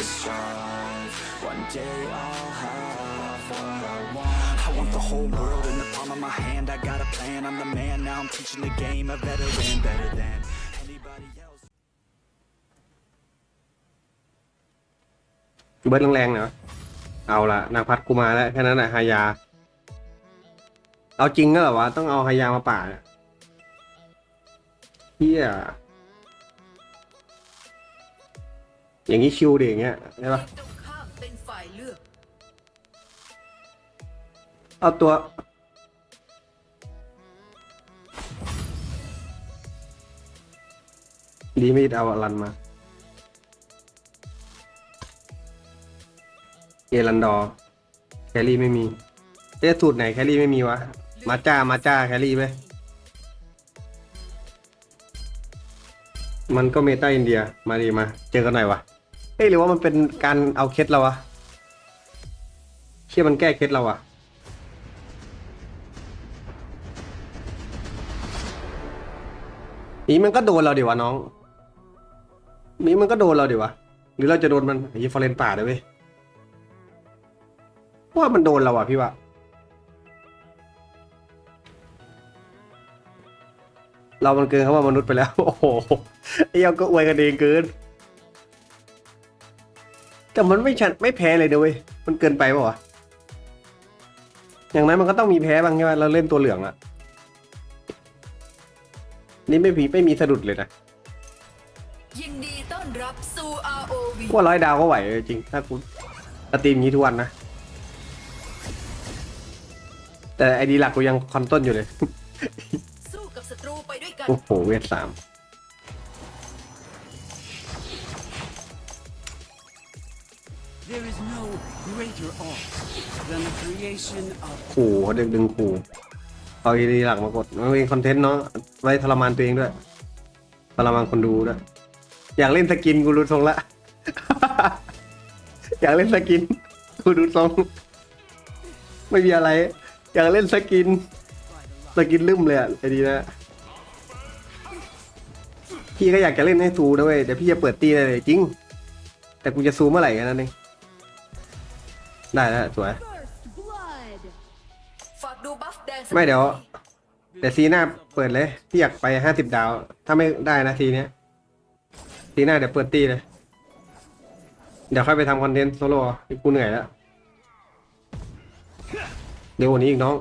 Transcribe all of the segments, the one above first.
to strive. One day I'll have what I want. I want the whole world in the palm of my hand. I got a plan, I'm the man. Now I'm teaching the game, a veteran, better than anybody else. เบิร์ดแรงๆหน่อยเอาละนางพัดกูมาแล้วแค่นั้นแหละฮายา เอาจริงก็เหรอวะ ต้องเอาฮายามาป่าเนี่ยเฮีย อย่างนี้ชิวดิอย่างเงี้ยใช่ปะตรงข้ามเป็นฝ่ายเลือกเอาตัว ดีไม่เอาอลันมา เอรันดอร์แครี่ไม่มีเอ๊ะสูตรไหนแครี่ไม่มีวะ มาจ้ามาจ้าแครี่ไหมมันก็เมตาอินเดีย มาดีมา เจอกันหน่อยวะ ฮ้ยหรือว่ามันเป็นการเอาเคล็ดเราวะเชื่อมันแก้เคล็ดเราอะนี่มันก็โดนเราดิวะน้องนี่มันก็โดนเราดิวะหรือเราจะโดนมันไอ้ฟอร์เรนป่าเลยเว้ยว่ามันโดนเราอะพี่วะเรามันเกินคำว่ามนุษย์ไปแล้ว โอ้โหไอ้เหี้ยก็อวยกันเองเกิน แต่มันไม่ชัดไม่แพ้เลยเด้อเว้ย มันเกินไปป่าวะ อย่างนั้นมันก็ต้องมีแพ้บ้างใช่ไหมเราเล่นตัวเหลืองอะนี่ไม่มีไม่มีสะดุดเลยนะยินดีต้อนรับสู่ ROV ว่าร้อยดาวก็ไหวเลยจริง ถ้าคุณสตรีมอย่างนี้ทุกวันนะ แต่ไอดีหลักกูยังคอนต้นอยู่เลย สู้กับศัตรูไปด้วยกัน โอ้โห เวทสาม ขู่เขาดึงดึงขู่เอาไอดีหลักมากดมันเป็นคอนเทนต์เนาะไว้ทรมานตัวเองด้วยทรมานคนดูด้วยอยากเล่นสกินกูรู้ทรงละ อยากเล่นสกินกูดูทรงไม่มีอะไร อยากเล่นสกิน สกินลืมเลยอะไอดีนะพี่ก็อยากจะเล่นให้ซูนะเว้ยแต่พี่จะเปิดตีได้เลยจริง แต่กูจะซูเมื่อไหร่กันนั่นเองได้แล้วสวย ดูบัฟแดงสักไม่เดี๋ยวทีแต่ซีหน้าเปิดเลยพี่อยากไปห้าสิบดาว ถ้าไม่ได้นะทีเนี้ยซีหน้าเดี๋ยวเปิดตีเลย เดี๋ยวค่อยไปทำคอนเทนต์โซโล่กูเหนื่อยแล้ว เดี๋ยววันนี้อีกน้อง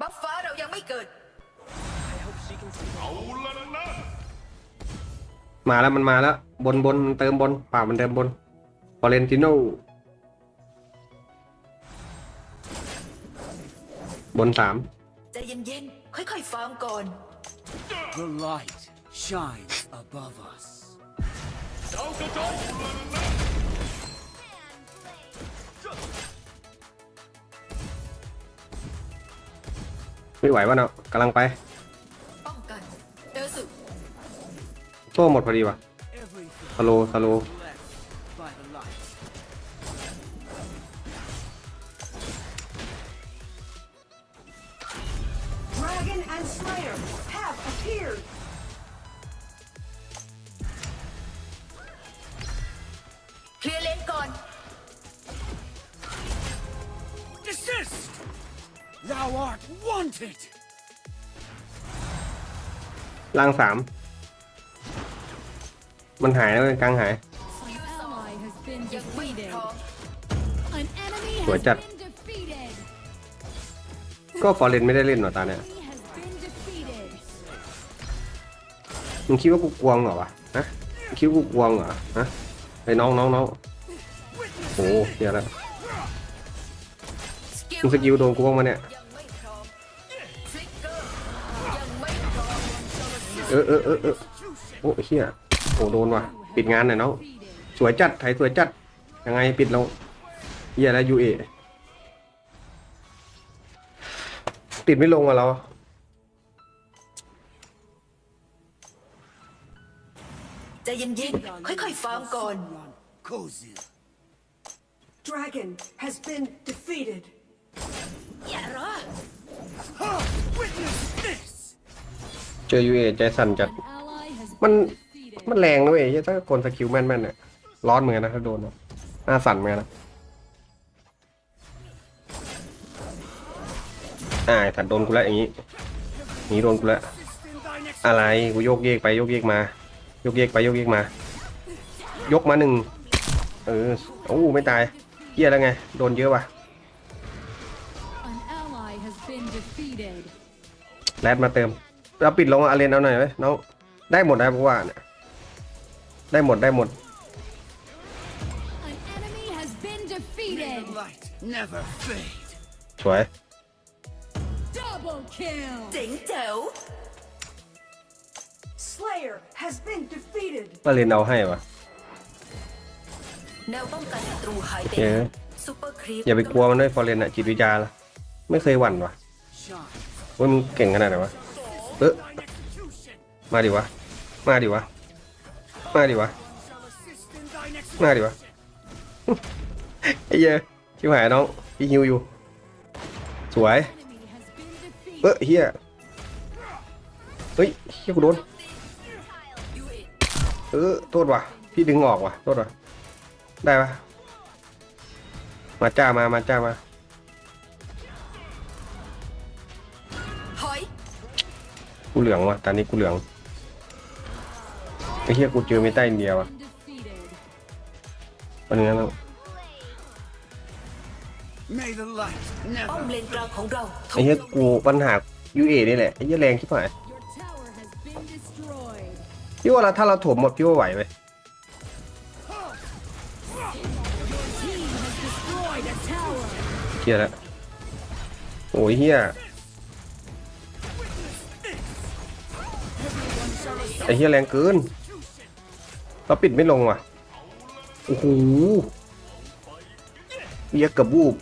บัฟฟ้าเรายังไม่เกิด มาแล้วมันมาแล้ว บนบนมันเติมบนป่ากมันเติมบนฟอเรนติโน บนสามใจเย็นๆ ค่อยๆ ฟาร์มก่อน the light shines above us. ไม่ไหววะเนาะกำลังไปป้องกันเอลสุ โซ่หมดพอดีวะ Everything สโลสโล blessed Dragon and Slayer have appeared. เคลียร์เลนก่อน Desist! Thou art wanted! ล่างสาม มันหายแล้วเว้ยกลางหาย An ally has been ยังไม่ defeated. พร้อม An enemy Của has chặt. been defeated. ก็ฟอร์เรนไม่ได้เล่นหรอตาเนี่ย Enemy มึงคิดว่ากูกวงเหรอวะฮะมึงคิดว่ากูกวงเหรอฮะไอ้น้องน้องน้องโอ้เฮียแล้วมึงสกิลโดนกูบ้างมาเนี่ยเออเออเออเออโอ้เฮียโอ้โดนว่ะปิดงานหน่อยน้องสวยจัดไทยสวยจัดยังไงปิดเราเฮียแล้วยูเอติดไม่ลงอะเรา ใจเย็นๆ ค่อยๆฟาร์มก่อน Kozil. Dragon has been defeated. อย่ารอ Ha! Witness this! เจอยูเอใจสั่นจัด An ally has มัน defeated. มันแรงนะเว้ยเหี้ยถ้ากดสกิลแม่นๆเนี่ยร้อนเหมือนกันนะถ้าโดนนะหน้าสั่นเหมือนกันนะอ่าถัดโดนกูแล้วอย่างนี้อย่างนี้โดนกูแล้วอะไรกูโยกเยกไปโยกเยกมาโยกเยกไปโยกเยกมา ยกมาหนึ่งเออโอ้ไม่ตายเหี้ยแล้วไง โดนเยอะว่ะ An ally has been defeated. แรดมาเติมเราปิดลงอาเรนเอาหน่อยไหมน้องได้หมดนะเพราะว่าเนี่ยได้หมดได้หมด An enemy has been May defeated. the light never fade. สวย Double kill. เจ๋งแจ๋ว Slayer has been defeated. อาเรนเอาให้วะ แนวป้องกันศัตรูหายไปเอ๊ะ ซูเปอร์ครีปอย่าไปกลัวมันด้วยฟอร์เรนอะจิตวิทยาละไม่เคยหวั่นวะ Shine. ว่ามึงเก่งขนาดไหนวะเออ Thine execution มาดิวะ มาดิวะ มาดิวะ shall assist in thine มาดิวะ ไอ้เหี้ยชิบหายน้องพี่ฮิวอยู่ สวย Enemy has been defeated. เออเฮียเฮ้ยเฮียกูโดนยูเอ เออโทษว่ะ พี่ดึงออกว่ะโทษว่ะ ได้ปะมาจ้ามา มาจ้ามาถอยกูเหลืองว่ะ ตอนนี้กูเหลืองไอ้เฮียกูเจอเมตาอินเดียว่ะ Been defeated. วันนี้นะ May the light ป้อม never เลนกลางของเราถูไอ้เฮียกูปัญหายูเอนี่แหละ ไอ้เฮียแรงชิบหาย พี่ว่าเราถ้าเราถมหมดพี่ว่าไหวไหม Team has destroyed a tower. เฮียแล้วโอ้ยเฮียไอ้เฮียแรงเกินเราปิดไม่ลงว่ะโอ้โหเฮียเกับวูบ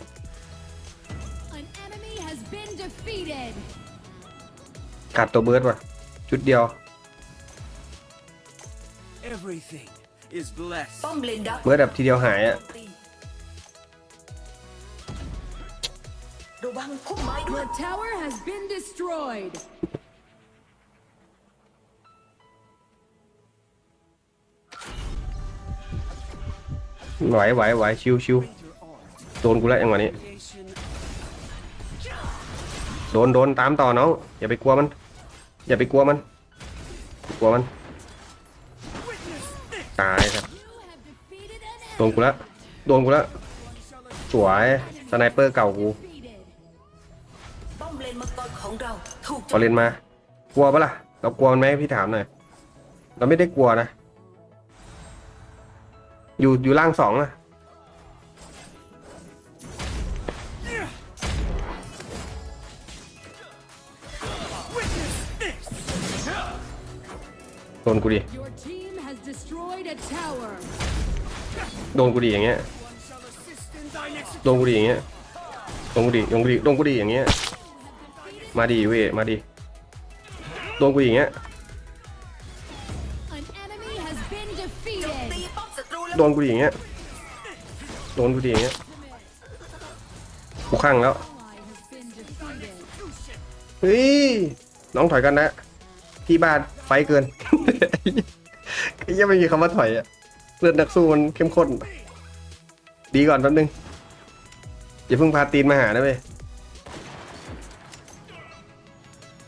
An enemy has been defeated. กัดตัวเบิร์ดว่ะ ชุดเดียว everything is blessed. ป้อมเลนดักเบิร์ดแบบทีเดียวหายอะ ระวังพุ่มไม้ด้วย Your tower has been destroyed. ไหวไหวไหวชิวชิว Greater art, โดนกูแล้วอย่างวันนี้ creation โดนโดนตามต่อน้อง อย่าไปกลัวมัน อย่าไปกลัวมัน กลัวมัน ดนกูล้วโดนกูล้วสวยสไนเปอร์เก่ากูเลนมังกรขอเราเล่นมากลัวปะล่ะ เรากลัวมันไหมพี่ถามหน่อย เราไม่ได้กลัวนะ อยู่อยู่ล่างสองนะโดนกูดิ นกูดิอย่างเงี้ย one shall assist in thine execution. โดนกูดิอย่างเงี้ยโดนกูดิโดนกูดิโดนกูดิอย่างเงี้ยมาดิเว้ยมาดิโดนกูดิอย่างเงี้ย An enemy has been ตี defeated. ป้อมศัตรูแล้วโดนกูดิอย่างเงี้ยโดนกูดิอย่างเงี้ย กูข้างแล้ว Ally has been defeated. เฮ้ย น้องถอยกันนะที่บ้านไฟเกินไอ้เหี้ยังไม่มีคำว่าถอยอะ เลือดนักสู้มันเข้มข้น ดีก่อนแป๊บนึง อย่าเพิ่งพาตีนมาหานะเว้ย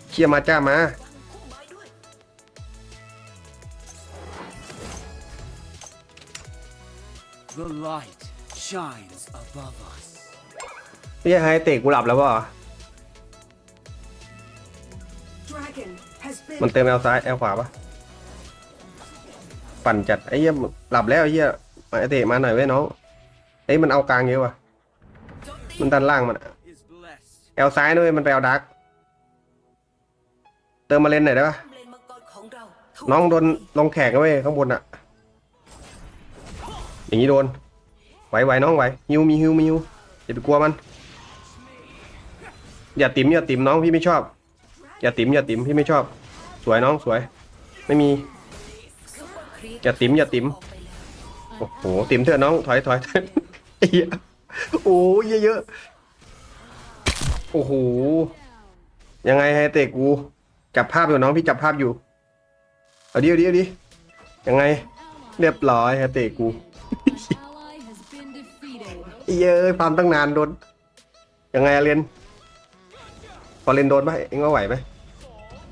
เคลียร์มาจ้ามาพุ่มไม้ด้วย The light shines above us. ไม่ใช่ไฮเตะกูหลับแล้วเปล่า Dragon has มัน been เติมแอลซ้ายแอลขวาปะ ปั่นจัดไอ้เหี้ยหลับแล้วไอ้เหี้ยมาไอ้เตะมาหน่อยเว้ยน้องเอ้มันเอากลางเยอะว่ะมันดันล่างมันแอลซ้ายด้วยมันไปเอาดักเติมมาเลนหน่อยได้ปะน้องโดนลงแขกเว้ยข้างบนอะอย่างนี้โดนไหวไหวน้องไหวฮิวมีฮิวมีฮิวอย่าไปกลัวมัน อย่าติ๋มอย่าติ๋มน้องพี่ไม่ชอบ อย่าติ๋มอย่าติ๋มพี่ไม่ชอบ สวยน้องสวย ไม่มี อร์ครีปอย่าติ๋มอย่าติ๋มออกไปแล้วโอ้โหติ๋มเถอะน้องถอยถอยถอยไอ้เหี้ยโอ้ยเยอะๆโอ้โหยังไงให้เตะกูจับภาพอยู่น้องพี่จับภาพอยู่เอาดิเอาดิเอาดิยังไง เรียบร้อยฮะเตะกู ally has been defeated. เยอะฟาร์มตั้งนานโดนยังไงอะเรียนพอเรียนโดนไหมเอ็งว่าไหวไหม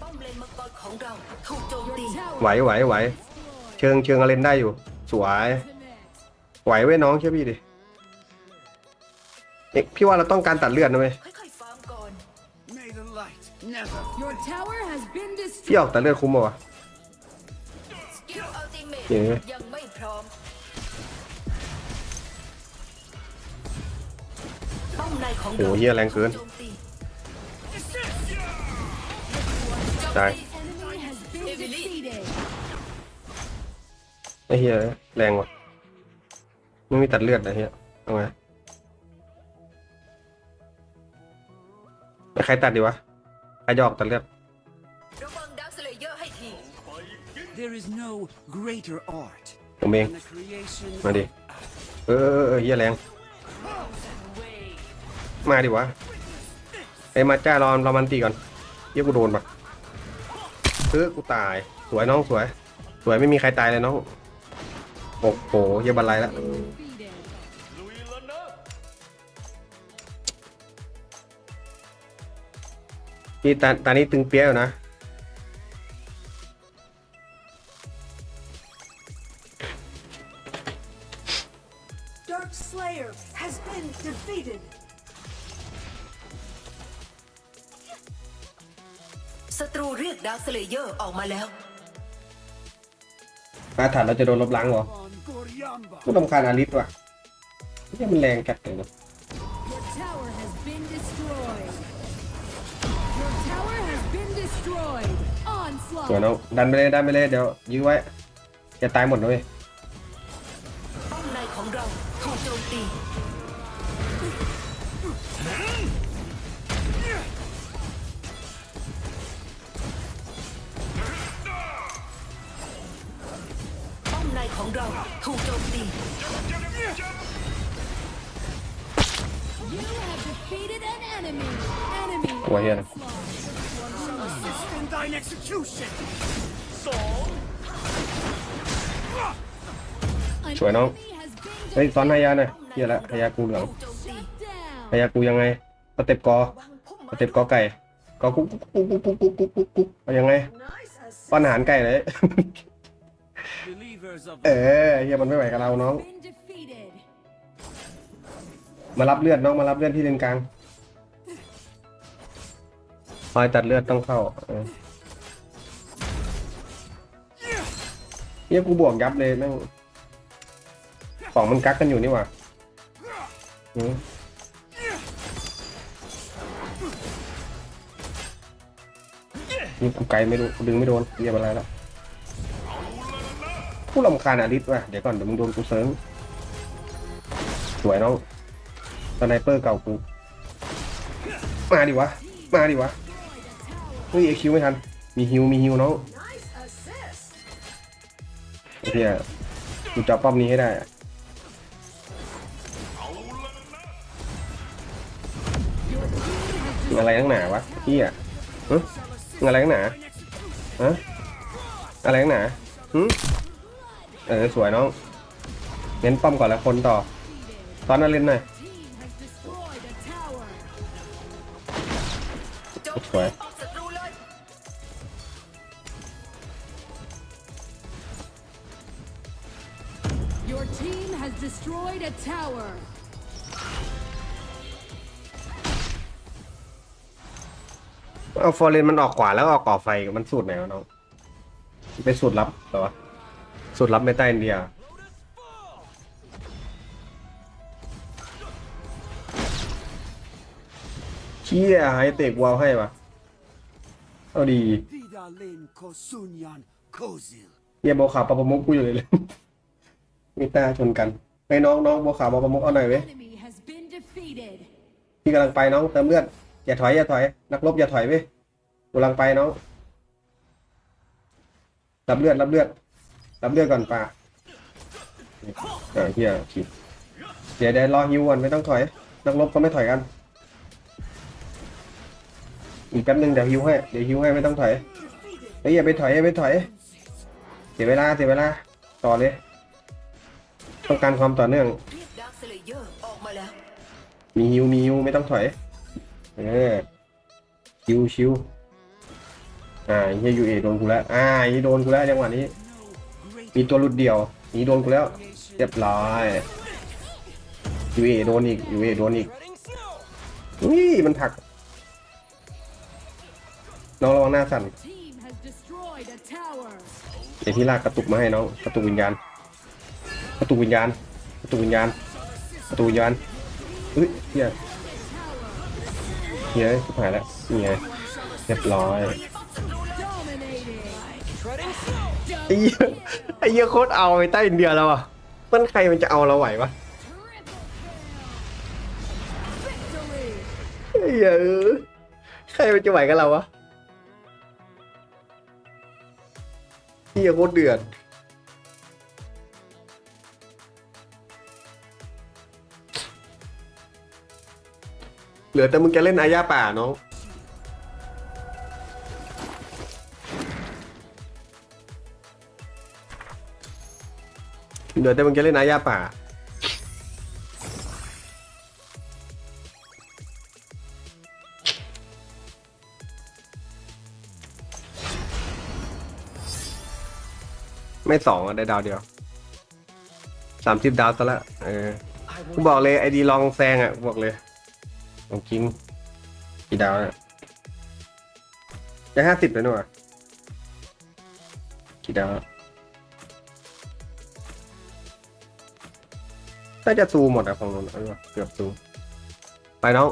ป้อมเลนมังกรของเราถูกโจม Your ตี tower ไหวไหวไหว destroyed. เชิงเชิงอะเลนได้อยู่ สวยไหวเว้ยน้องเชื่อพี่ดิพี่ว่าเราต้องการตัดเลือดนะเว้ยพี่ออกตัดเลือดคุ้มป่ะโอ้โหเฮียแรงเกินตาย ไอ้เฮียแรงว่ะไม่มีตัดเลือดนะเฮียเอาไงใครตัดดีวะใครจะออกตัดเลือดระวังดักสเลเยอร์ให้ที There is no greater art ผมเอง than the creation มาดิเออเออเออเฮียแรง มาดิวะไอ้มาจ้ารอรอมันตีก่อนเฮียกูโดนปะเออกูตาย สวยน้องสวย สวยไม่มีใครตายเลยน้อง โอ้โหเฮียบันไลแล้ว Defeated. พี่ตาตานี้ตึงเปี้ยอยู่นะ Dark Slayer has been defeated. ศัตรูเรียกดักสเลเยอร์ออกมาแล้วอาถรรพ์เราจะโดนลบล้างเหรอ on Goryamba. กูรำคาญอาริสว่ะเนี่ยมันแรงจัดเลยนะ Your tower has been destroyed. Your tower has been destroyed. สวย Onslaught. น้องดันไปเลยดันไปเลยเดี๋ยวยื้อไว้จะตายหมดนะเลย ของเราถูกโจมตี You ยนะ Assist สวยน้องไอเฮ้ยซ้อนพายาหน่อยเฮียละพายากูเหลือง shut ายากูยังไงสเต็ปกอสเต็ปกอไก่กอกุ๊กกุ๊กกุ๊กกุ๊กกุ๊กกุ๊กกุ๊กยังไงป้อนอาหารไก่เลย เออเฮียมันไม่ไหวกับเราน้อง มารับเลือดน้องมารับเลือดที่เลนกลางคอยตัดเลือดต้องเข้าเออเฮียกูบวกยับเลยแม่งของมันกักกันอยู่นี่หว่าอืมนี่กูไกลไม่รู้กูดึงไม่โดนเรียบอะไรแล้ว ผู้ลำคาญอาริสว่ะเดี๋ยวก่อนเดี๋ยวมึงโดนกูเซิร์งสวยน้องสไนเปอร์เก่ากูมาดิวะ มาดิวะเฮ้ยเอคิวไม่ทัน มีฮิวมีฮิวน้อง Nice assist. ไอ้เฮียกูจับป้อมนี้ให้ได้อะอะไรนักหนาวะเฮียฮะมึงอะไรนักหนาฮะอะไรนักหนาหึ เออสวยน้อง เน้นป้อมก่อนแล้วคนต่อ ตอนนั้นเล่นหน่อย team has destroyed a tower. โจมสตีวยป้อมศัตรูเลย Your team has destroyed a tower. เอาฟอร์เรนมันออกขวาแล้วออกก่อไฟมันสูตรไหนวะน้องเป็นสูตรลับเหรอวะ สูตรลับไม่ใต้อินเดียเชี่ยให้เตะวาวให้ปะเอาดี Vida Lin Kosunyan Kozil. เฮียโบวขาวปะปะมุกกูอยู่เลยเลยมีตาชนกันไปน้องน้องโบวขาวปะปะมุกเอาหน่อยเว้ย Enemy has been defeated. พี่กำลังไปน้องเติมเลือดอย่าถอยอย่าถอยนักรบอย่าถอยเว้ยกำลังไปน้องรับเลือดรับเลือด รับเลือดก่อนป่าเออเฮียขีดเดี๋ยวเดี๋ยวรอฮิวก่อนไม่ต้องถอย นักรบเขาไม่ถอยกัน อีกแป๊บนึงเดี๋ยวฮิวให้ เดี๋ยวฮิวให้ไม่ต้องถอยเฮ้ยอย่าไปถอยอย่าไปถอย เสียเวลาเสียเวลา ต่อเลย ต้องการความต่อเนื่อง มีฮิวมีฮิวไม่ต้องถอย เออชิวชิวอ่าเฮียยูเอโดนกูแล้ว อ่าอียโดนกูแล้วจังหวะนี้ มีตัวหลุดเดียวนี่โดนกูแล้วเรียบร้อยยูเอโดนอีกยูเอโดนอีกอุ้ยมันผลักน้องระวังหน้าสั่นเดี๋ยวพี่ลากกระตุกมาให้น้องกระตุกวิญญาณกระตุกวิญญาณกระตุกวิญญาณกระตุกวิญญาณเฮ้ยเฮียเฮียชิบหายแล้วนี่ไงเรียบร้อย ไอ้เหี้ยไอ้เหี้ยโคตรเอาไอ้ใต้อินเดียแล้วอะมันใครมันจะเอาเราไหววะไอ้เหี้ยเออใครมันจะไหวกับเราวะเหี้ยโคตรเดือดเหลือแต่มึงจะเล่นอาญาป่าน้อง เหลือแต่มึงจะเล่นอาญาป่า ไม่สองอะได้ดาวเดียวสามสิบดาวซะละเออกูบอกเลยไอดีลองแซงอะกูบอกเลยของจริงกี่ดาวเนี่ยจะห้าสิบเลยหน่อยกี่ดาว น่าจะซูหมดอะของนนเอาดีกว่าเกือบซูไปน้อง